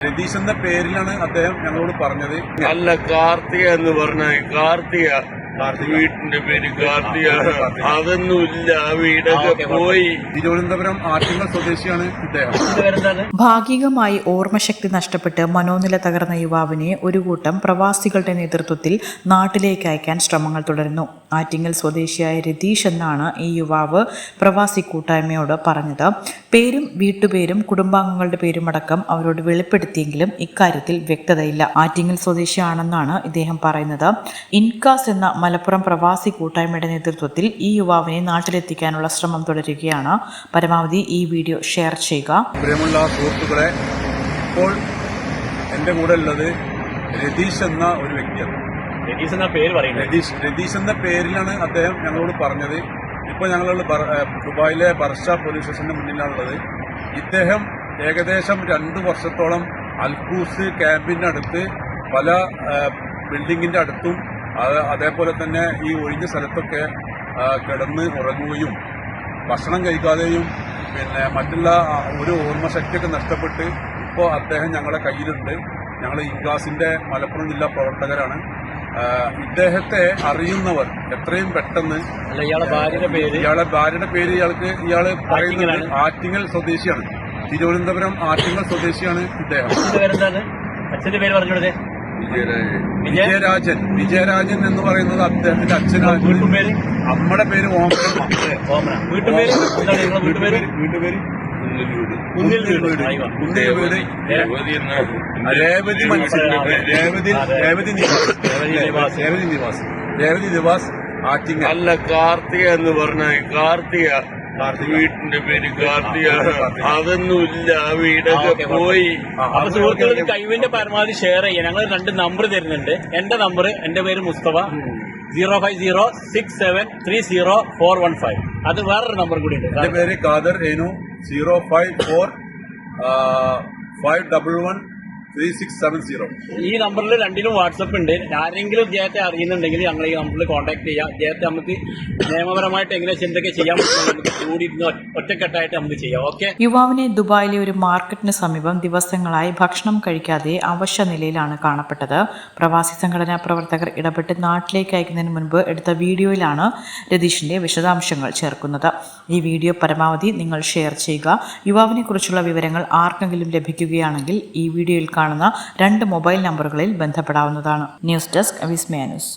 രതീഷ് എന്ന പേരിലാണ് അദ്ദേഹം ഞങ്ങളോട് പറഞ്ഞത്. അല്ല കാർത്തിക എന്ന് പറഞ്ഞ കാർത്തിക വീട്ടിന്റെ പേര് ഗാന്ധി അതൊന്നുമില്ല ആ വീടൊക്കെ പോയി. തിരുവനന്തപുരം ആറ്റിങ്ങൽ സ്വദേശിയാണ് ഇദ്ദേഹം. ഭാഗികമായി ഓർമ്മശക്തി നഷ്ടപ്പെട്ട് മനോനില തകർന്ന യുവാവിനെ ഒരു കൂട്ടം പ്രവാസികളുടെ നേതൃത്വത്തിൽ നാട്ടിലേക്ക് അയക്കാൻ ശ്രമങ്ങൾ തുടരുന്നു. ആറ്റിങ്ങൽ സ്വദേശിയായ രതീഷ് എന്നാണ് ഈ യുവാവ് പ്രവാസി കൂട്ടായ്മയോട് പറഞ്ഞത്. പേരും വീട്ടുപേരും കുടുംബാംഗങ്ങളുടെ പേരുമടക്കം അവരോട് വെളിപ്പെടുത്തിയെങ്കിലും ഇക്കാര്യത്തിൽ വ്യക്തതയില്ല. ആറ്റിങ്ങൽ സ്വദേശിയാണെന്നാണ് ഇദ്ദേഹം പറയുന്നത്. ഇൻകാസ് എന്ന മലപ്പുറം പ്രവാസി കൂട്ടായ്മയുടെ നേതൃത്വത്തിൽ ഈ യുവാവിനെ നാട്ടിലെത്തിക്കാനുള്ള ശ്രമം തുടരുകയാണ്. പരമാവധി ഈ വീഡിയോ ഷെയർ ചെയ്യുക. പ്രിയമുള്ള സുഹൃത്തുക്കളെ ഇപ്പോൾ എന്റെ കൂടെ ഉള്ളത് രതീഷ് എന്ന ഒരു വ്യക്തിയാണ്. രതീഷ് എന്ന പേര് പറയുന്നത്. രതീഷ് രതീഷ് എന്ന പേരിലാണ് അദ്ദേഹം ഞങ്ങളോട് പറഞ്ഞത്. ഇപ്പോൾ ഞങ്ങളുള്ള ദുബായിലെ ബർഷ പോലീസ് സ്റ്റേഷന്റെ മുന്നിലാണുള്ളത്. ഇദ്ദേഹം ഏകദേശം രണ്ട് വർഷത്തോളം അൽക്കൂസ് ക്യാമ്പിന്റെ അടുത്ത് പല ബിൽഡിങ്ങിന്റെ അടുത്തും അത് അതേപോലെ തന്നെ ഈ ഒഴിഞ്ഞ സ്ഥലത്തൊക്കെ കിടന്ന് ഉറങ്ങുകയും ഭക്ഷണം കഴിക്കാതെയും പിന്നെ മറ്റുള്ള ഒരു ഓർമ്മശക്തിയൊക്കെ നഷ്ടപ്പെട്ട് ഇപ്പോൾ അദ്ദേഹം ഞങ്ങളുടെ കയ്യിലുണ്ട്. ഞങ്ങൾ ഇൻഗാസിന്റെ മലപ്പുറം ജില്ലാ പ്രവർത്തകരാണ്. ഇദ്ദേഹത്തെ അറിയുന്നവർ എത്രയും പെട്ടെന്ന് ഇയാളെ ഭാര്യയുടെ പേര്? ഇയാളെ ഭാര്യയുടെ പേര് ഇയാൾക്ക് ഇയാൾ പറയുന്നത്. ആറ്റിങ്ങൽ സ്വദേശിയാണ്. തിരുവനന്തപുരം ആറ്റിങ്ങൽ സ്വദേശിയാണ് ഇദ്ദേഹം. അച്ഛന്റെ പേര് പറഞ്ഞു വിജയരാജൻ വിജയ വിജയരാജൻ. എന്ന് പറയുന്നത് അദ്ദേഹത്തിന്റെ അച്ഛനാണ്. വീട്ടുപേര്? അമ്മയുടെ പേര് ഓമന. വീട്ടുപേര്? രേവതി. രേവതി രേവതി. രേവതി നിവാസ്. രേവതി നിവാസ്. രേവതി നിവാസ്. രേവതി നിവാസ് ആറ്റിങ്ങൽ. അല്ല കാർത്തിക എന്ന് പറഞ്ഞ കാർത്തിക വീട്ടിന്റെ പേര് കാർത്തിക. അതൊന്നുമില്ല ആ വീടൊക്കെ പോയി. അപ്പൊ സുഹൃത്തുക്കൾക്ക് കഴിവിന്റെ പരമാവധി ഷെയർ ചെയ്യാം. ഞങ്ങൾ രണ്ട് നമ്പർ തരുന്നുണ്ട്. എന്റെ നമ്പർ എന്റെ പേര് Mustafa. Zero five zero six seven three zero four one five അത് വേറൊരു നമ്പർ കൂടി ഉണ്ട്. എന്റെ പേര് Khader ഏനു zero five four five double one three six seven zero. ഈ നമ്പറിൽ രണ്ടിലും വാട്സപ്പ് ഉണ്ട്. ആരെങ്കിലും ജയത്തെ അറിയുന്നുണ്ടെങ്കിൽ ഞങ്ങൾ ഈ നമ്പറിൽ കോൺടാക്ട് ചെയ്യാം. ജയത്തെ നമുക്ക് നിയമപരമായിട്ട് എങ്ങനെ ചിന്തയൊക്കെ ചെയ്യാൻ നമുക്ക് കൂടി ഒറ്റക്കെട്ടായിട്ട് നമുക്ക് ചെയ്യാം. ഓക്കെ യുവാവിനെ ദുബായിലെ ഒരു മാർക്കറ്റിന് സമീപം ദിവസങ്ങളായി ഭക്ഷണം കഴിക്കാതെ അവശ്യ നിലയിലാണ് കാണപ്പെട്ടത്. പ്രവാസി സംഘടനാ പ്രവർത്തകർ ഇടപെട്ട് നാട്ടിലേക്ക് അയക്കുന്നതിന് മുൻപ് എടുത്ത വീഡിയോയിലാണ് രതീഷിന്റെ വിശദാംശങ്ങൾ ചേർക്കുന്നത്. ഈ വീഡിയോ പരമാവധി നിങ്ങൾ ഷെയർ ചെയ്യുക. യുവാവിനെ കുറിച്ചുള്ള വിവരങ്ങൾ ആർക്കെങ്കിലും ലഭിക്കുകയാണെങ്കിൽ ഈ വീഡിയോയിൽ കാണുന്ന രണ്ട് മൊബൈൽ നമ്പറുകളിൽ ബന്ധപ്പെടാവുന്നതാണ്. News desk Vismaya news.